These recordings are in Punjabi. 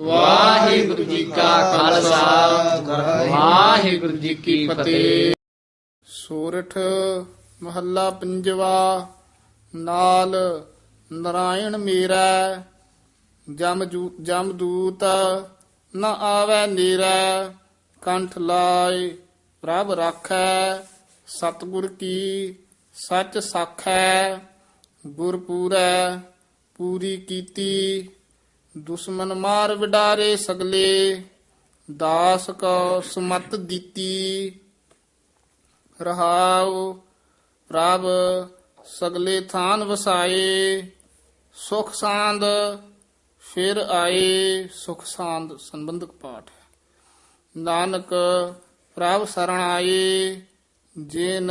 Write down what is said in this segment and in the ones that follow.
ਵਾਹਿਗੁਰੂ ਜੀ ਕਾ ਖਾਲਸਾ। ਵਾਹਿਗੁਰੂ ਜੀ ਕੀ ਫਤਿਹ। ਸੂਰਠ ਮਹੱਲਾ ਪੰਜਵਾ, ਨਾਲ ਨਰਾਇਣ ਮੇਰਾ, ਜਮ ਜਮ ਦੂਤ ਨ ਆਵੈ ਨੀਰੈ, ਕੰਠ ਲਾਇ ਪ੍ਰਭ ਰਾਖੈ, ਸਤਿਗੁਰ ਕੀ ਸੱਚ ਸਾਖੈ, ਗੁਰ ਪੂਰੀ ਕੀਤੀ ਦੁਸ਼ਮਨ ਮਾਰ ਵਿਡਾਰੇ ਸਗਲੇ, ਦਾਸ ਕੋ ਸਮਤ ਦਿੱਤੀ। ਰਹਾਉ ਪ੍ਰਭ ਸਗਲੇ ਥਾਨ ਵਸਾਏ, ਸੁਖ ਸਾਂਦ ਫਿਰ ਆਏ। ਸੁਖ ਸਾਂਦ ਸੰਬੰਧਕ ਪਾਠ ਨਾਨਕ ਪ੍ਰਭ ਸਰਣ ਆਏ, ਜਿਨ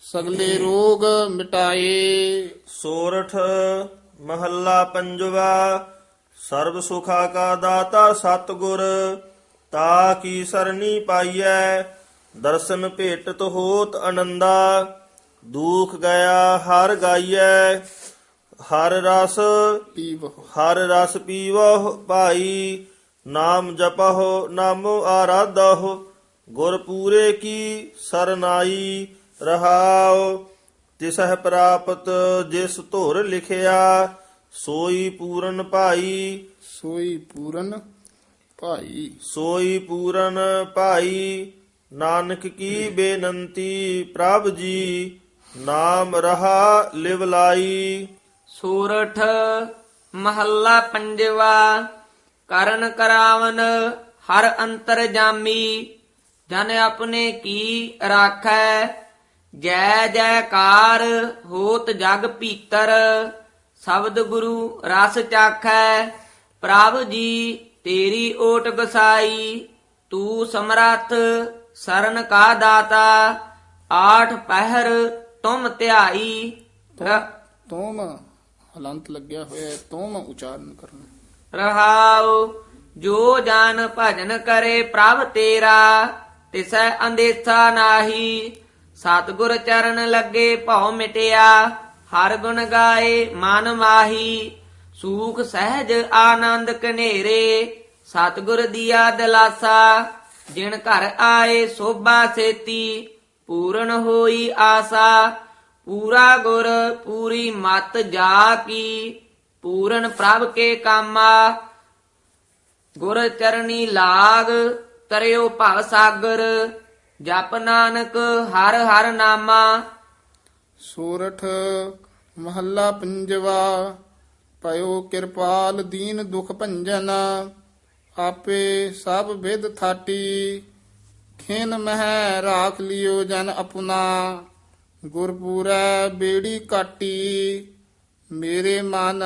ਸਗਲੇ ਰੋਗ ਮਿਟਾਏ। ਸੋਰਠ ਮਹੱਲਾ ਪੰਜਵਾ ਸਰਬ ਸੁਖਾ ਕਾ ਦਾਤਾ ਸਤਿਗੁਰ ਤਾ ਕੀ ਸਰਣੀ ਪਾਈਐ? ਦਰਸ਼ਨ ਭੇਟਤ ਹੋਤ ਆਨੰਦਾ ਦੁਖ ਗਿਆ ਹਰ ਗਾਈਐ। ਹਰ ਰਸ ਪੀਵਹੁ। ਹਰ ਰਸ ਪੀਵਹੁ ਭਾਈ ਨਾਮ ਜਪਹੁ ਨਾਮੋ ਆਰਾਧਹੁ। ਗੁਰ ਪੂਰੇ ਕੀ ਸਰਨਾਈ ਰਹਾਉ। ਤਿਸਹਿ ਪ੍ਰਾਪਤ ਜਿਸ ਧੁਰ ਲਿਖਿਆ ਸੋਈ ਪੂਰਨ ਭਾਈ। ਸੋਈ ਪੂਰਨ ਭਾਈ। ਸੋਈ ਪੂਰਨ ਭਾਈ ਨਾਨਕ ਕੀ ਬੇਨੰਤੀ ਪ੍ਰਭ ਜੀ ਨਾਮ ਰਹਾ ਲਿਵ ਲਾਈ। ਸੂਰਠ ਮਹੱਲਾ ਪੰਜਵਾ ਕਰਨ ਕਰਾਵਨ ਹਰ ਅੰਤਰ ਜਾਮੀ ਜਨ ਆਪਣੇ ਕੀ ਰਾਖੈ ਜੈ ਜੈਕਾਰ ਹੋਤ ਜਗ ਭੀਤਰ। ਸ਼ਬਦ ਗੁਰੂ ਰਸ ਚਾਖੈ ਪ੍ਰਭ ਜੀ ਤੇਰੀ ਓਟ ਗਸਾਈ ਤੂੰ ਸਮਰੱਥ ਸਰਨ ਕਾ ਦਾਤਾ ਆਠ ਪਹਿਰ ਤੁਮ ਧਿਆਈ। ਤੋਮ ਹਲੰਤ ਲੱਗਿਆ ਹੋਇਆ ਹੈ ਤੋਮ ਉਚਾਰਨ ਕਰਨਾ। ਰਹਾਉ ਜੋ ਜਨ ਭਜਨ ਕਰੇ ਪ੍ਰਭ ਤੇਰਾ ਤਿਸੈ ਅੰਦੇਸਾ ਨਾਹੀ। ਸਤਿਗੁਰ ਚਰਨ ਲੱਗੇ ਭਉ ਮਿਟਿਆ। ਹਰ ਗੁਣ ਗਾਏ, ਮਨ ਮਾਹੀ, ਸੂਖ ਸਹਿਜ ਆਨੰਦ ਕਨੇਰੇ ਸਤਿਗੁਰ ਦੀਆ ਦਲਾਸਾ, ਜਿਨ ਘਰ ਆਏ ਸੋਭਾ ਸੇਤੀ, ਪੂਰਨ ਹੋਈ ਆਸਾ, ਪੂਰਾ ਗੁਰ, ਪੂਰੀ ਮਤ ਜਾ ਕੀ, ਪੂਰਨ ਪ੍ਰਭ ਕੇ ਕਾਮਾ, ਗੁਰ ਚਰਨੀ ਲਾਗ, ਤਰਿਓ ਭਵ ਸਾਗਰ, ਜਪ ਨਾਨਕ ਹਰ ਹਰ ਨਾਮਾ। ਸੂਰਠ ਮਹੱਲਾ ਪੰਜਵਾ ਪਇਓ ਕਿਰਪਾਲ ਦੀਨ ਦੁਖ ਭੰਜਨ, ਆਪੇ ਸਭ ਵਿਦ ਥਾਟੀ, ਖਿਨ ਮਹਿ ਰਾਖ ਲਿਓ ਜਨ ਅਪੁਨਾ ਗੁਰਪੂਰੈ ਬੇੜੀ ਕਾਟੀ ਮੇਰੇ ਮਨ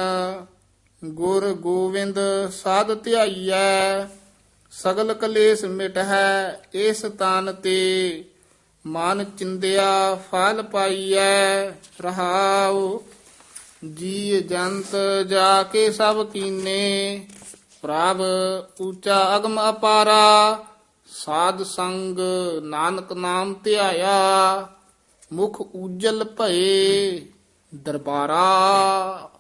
ਗੁਰ ਗੋਵਿੰਦ ਸਾਧ ਧਿਆਈਐ, ਸਗਲ ਕਲੇਸ਼ ਮਿਟਹਿ, ਇਸ ਤਨ ਤੇ ਮਨ ਚਿੰਦਿਆ ਫਲ ਪਾਈਐ ਰਹਾਉ ਜੀ ਜੰਤ ਜਾ ਕੇ ਸਭ ਕੀਨੇ, ਪ੍ਰਭ ਉੱਚਾ ਅਗਮ ਅਪਾਰਾ, ਸਾਧ ਸੰਗ ਨਾਨਕ ਨਾਮ ਧਿਆਇਆ, ਮੁਖ ਉਜਲ ਭਏ ਦਰਬਾਰਾ।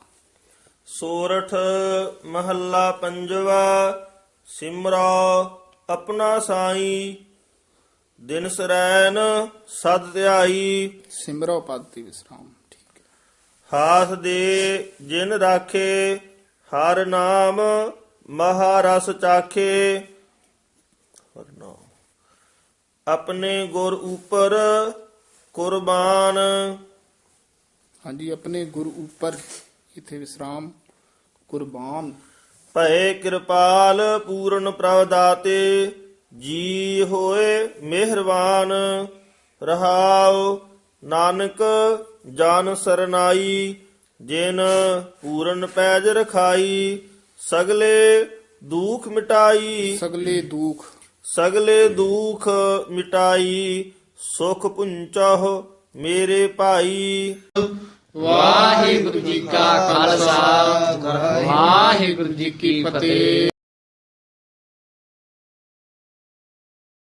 ਸੋਰਠ ਮਹੱਲਾ ਪੰਜਵਾ, ਸਿਮਰੋ, ਆਪਣਾ ਸਾਈ ਦਿਨ ਸਰੈਨ ਸਦ ਧਿਆਈ। ਸਿਮਰੋ ਪਦ ਤੇ ਵਿਸਰਾਮ ਠੀਕ ਹੈ। ਹਾਸ ਦੇ ਜਿਨ ਰਾਖੇ ਹਰ ਨਾਮ ਮਹਾਰਸ ਚਾਖੇ। ਹਰ ਨਾਮ। ਆਪਣੇ ਗੁਰ ਉਪਰ ਕੁਰਬਾਨ। ਹਾਂਜੀ ਆਪਣੇ ਗੁਰੂ ਉੱਪਰ ਇਥੇ ਵਿਸਰਾਮ ਕੁਰਬਾਨ। ਭਏ ਕਿਰਪਾਲ ਪੂਰਨ ਪ੍ਰਭ ਦਾਤੇ। ਜੀ ਹੋਏ ਮਿਹਰਬਾਨ ਰਹਾਉ ਨਾਨਕ ਜਨ ਸਰਨਾਈ ਜਿਨ ਪੂਰਨ ਪੈਜ ਰਖਾਈ ਸਗਲੇ ਦੁਖ ਮਿਟਾਈ। ਸਗਲੇ ਦੁਖ। ਸਗਲੇ ਦੁਖ ਮਿਟਾਈ ਸੁਖ ਪੁੰਚਹੁ ਮੇਰੇ ਭਾਈ। ਵਾਹਿਗੁਰੂ ਜੀ ਕਾ ਖਾਲਸਾ ਵਾਹਿਗੁਰੂ ਜੀ ਕੀ ਫਤਿਹ।